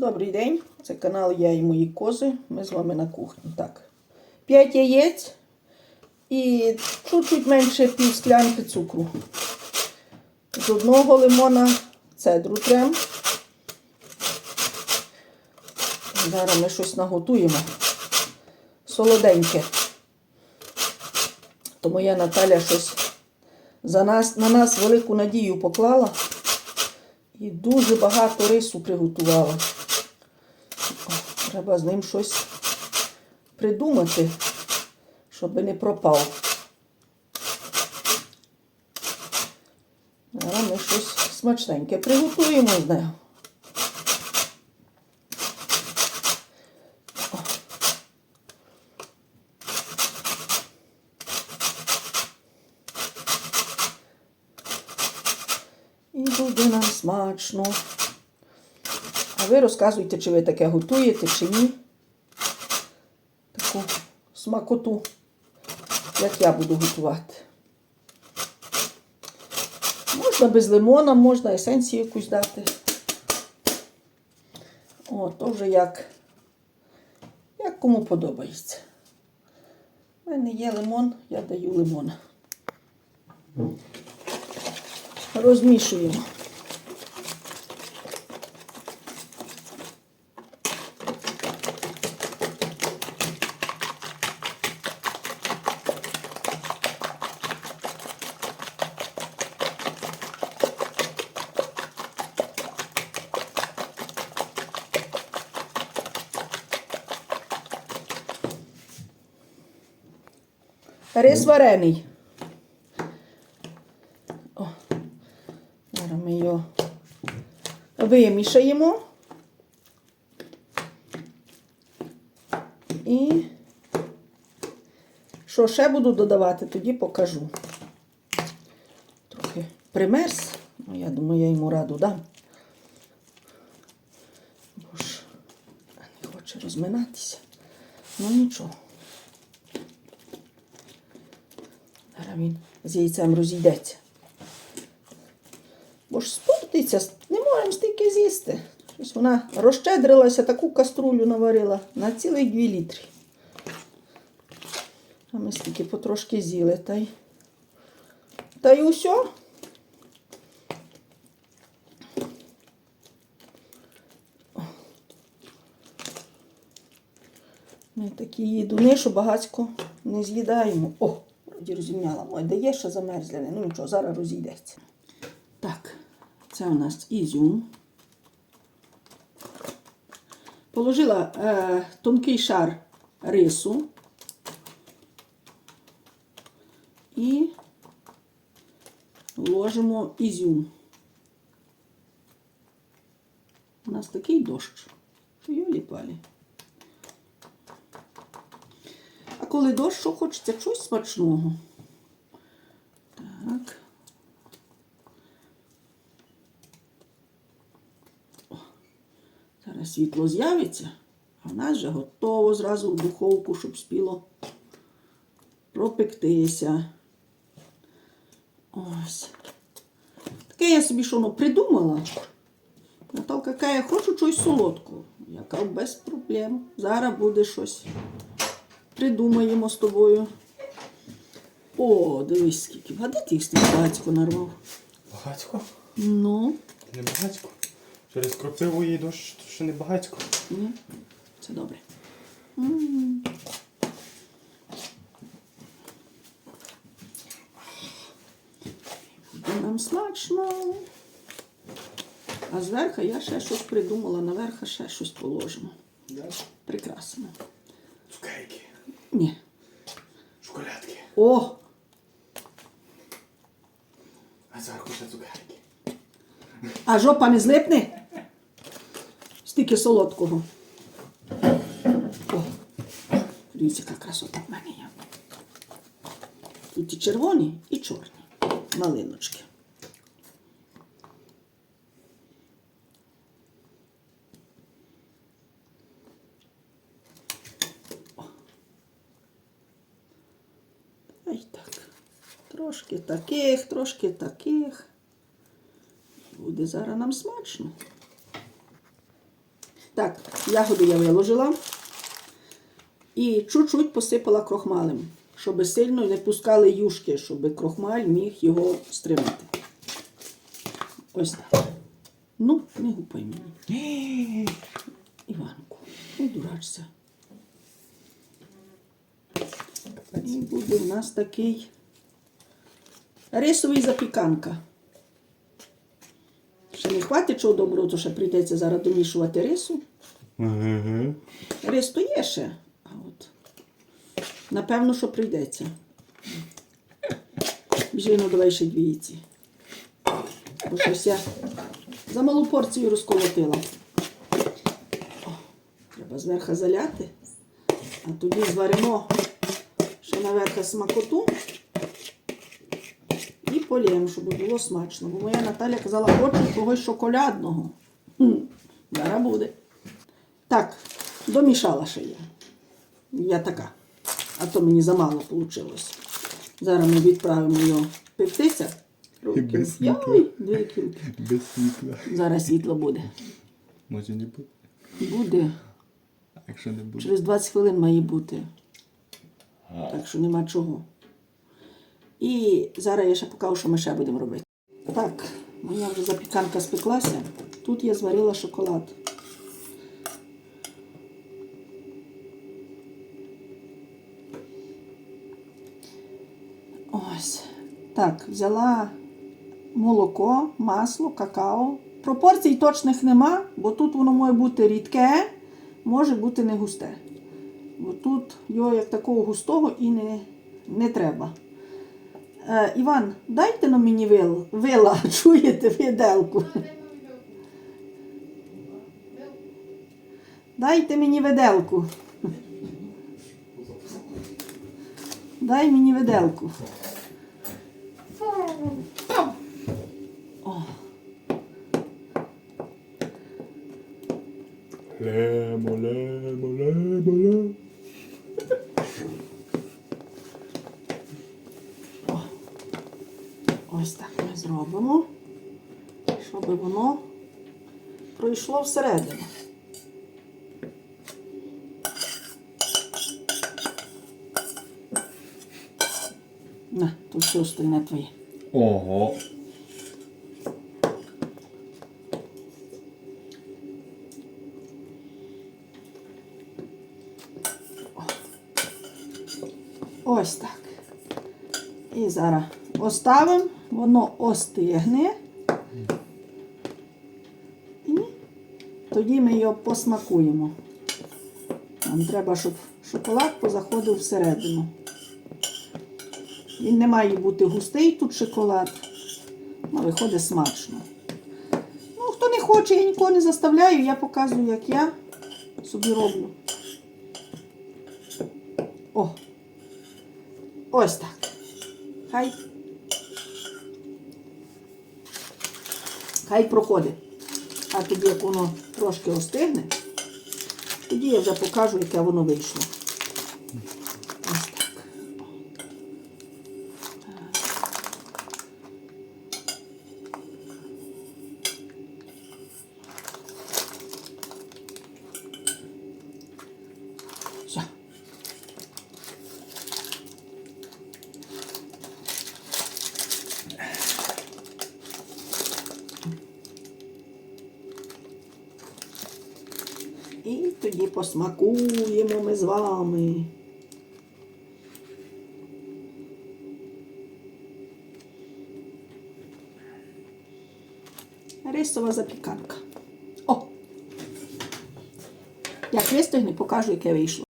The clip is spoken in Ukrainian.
Добрий день. Це канал Я і мої кози. Ми з вами на кухні. Так. 5 яєць і чуть-чуть менше пів склянки цукру. З одного лимона цедру трем. Зараз ми щось наготуємо. Солоденьке. То моя Наталя щось за нас, на нас велику надію поклала. І дуже багато рису приготувала. Треба з ним щось придумати, щоб не пропав. Зараз ми щось смачненьке приготуємо з нього. І буде нам смачно. А ви розказуйте, чи ви таке готуєте, чи ні. Таку смакоту, як я буду готувати. Можна без лимона, можна есенцію якусь дати. О, то вже як, як кому подобається. У мене є лимон, я даю лимон. Розмішуємо. Рис варений. О, зараз ми його вимішаємо. І що ще буду додавати, тоді покажу. Трохи примерз. Ну, я думаю, я йому раду дам. Бо ж не хоче розминатися. Ну нічого. Зараз він з яйцем розійдеться. Бо ж спортиться, не можемо стільки з'їсти. Щось вона розщедрилася, таку каструлю наварила на цілих 2 літри. А ми стільки потрошки з'їли. Та й, та й усе. Ми такі їдуни, що багацько не з'їдаємо. О, вроді розімняла. Ой, де є ще замерзляне. Ну нічого, зараз розійдеться. Так, це у нас ізюм. Положила е, тонкий шар рису і ложимо ізюм. У нас такий дощ, що йолі палі. А коли дощ, що хочеться чогось смачного. Так. Зараз світло з'явиться, а в нас вже готово зразу в духовку, щоб спіло пропектися. Ось. Таке я собі що ну, придумала. Наталка каже, я хочу щось солодкого. Я кажу, без проблем. Зараз буде щось. Придумаємо з тобою. О, дивись, скільки. А де ти їх стільки багацько нарвав? Багацько? Ну, Не багацько. Через кропиву її дощ, то ще не багацько. ні, це добре. М. Буде нам смачно. А зверху я ще щось придумала, наверху ще щось положимо. Прекрасно. Ні. шоколадки. О! А зверху ще цукерки. А жопа не злипне? Стільки солодкого. О, дивіться, яка красота в мене є. Тут і червоні, і чорні. Малиночки. О. Ай так. Трошки таких, трошки таких. Буде зараз нам смачно. Так, ягоди я виложила і чуть-чуть посипала крохмалем, щоб сильно не пускали юшки, щоб крохмаль міг його стримати. Ось так. Ну, не гупай мені. Іванку, не дурачся. І буде в нас такий рисовий запіканка. Ще не хватить чого доброго, то ще прийдеться зараз домішувати рису. Рис то є ще. А от. Напевно, що прийдеться. Ну давай ще дві яйці. Бо щось я за малу порцію розколотила. О, треба зверху заляти, а тоді зваримо ще наверху смакоту і полємо, щоб було смачно. Бо моя Наталя казала, хочу когось шоколадного. Хм, зараз буде. Так, домішала ще я. Я така. А то мені замало вийшло. Зараз ми відправимо його пектися. Без світла. Дві кільки. Без світла. Зараз світло буде. Може не буде. Буде. А якщо не буде. Через 20 хвилин має бути. Так що нема чого. І зараз я ще покажу, що ми ще будемо робити. Так, моя вже запіканка спеклася. Тут я зварила шоколад. Ось. Так, взяла молоко, масло, какао. Пропорцій точних нема, бо тут воно може бути рідке, може бути не густе. Бо тут його як такого густого і не, не треба. Е, Іван, дайте на мені вил, вила, чуєте, виделку. Дайте мені виделку. Дай мені виделку. О, Лемо, лемо, лемо, лемо. Ось так ми зробимо, щоб воно пройшло всередину. На, тут все остальне твоє. Ого. Ось так. І зараз оставимо, воно остигне. І тоді ми його посмакуємо. Нам треба, щоб шоколад позаходив всередину. Він не має бути густий тут шоколад, але виходить смачно. Ну, хто не хоче, я нікого не заставляю, я показую, як я собі роблю. О! Ось так. Хай. Хай проходить. А тоді, як воно трошки остигне, тоді я вже покажу, яке воно вийшло. І тоді посмакуємо ми з вами. Рисова запіканка. О! Як вистигне, покажу, яке вийшло.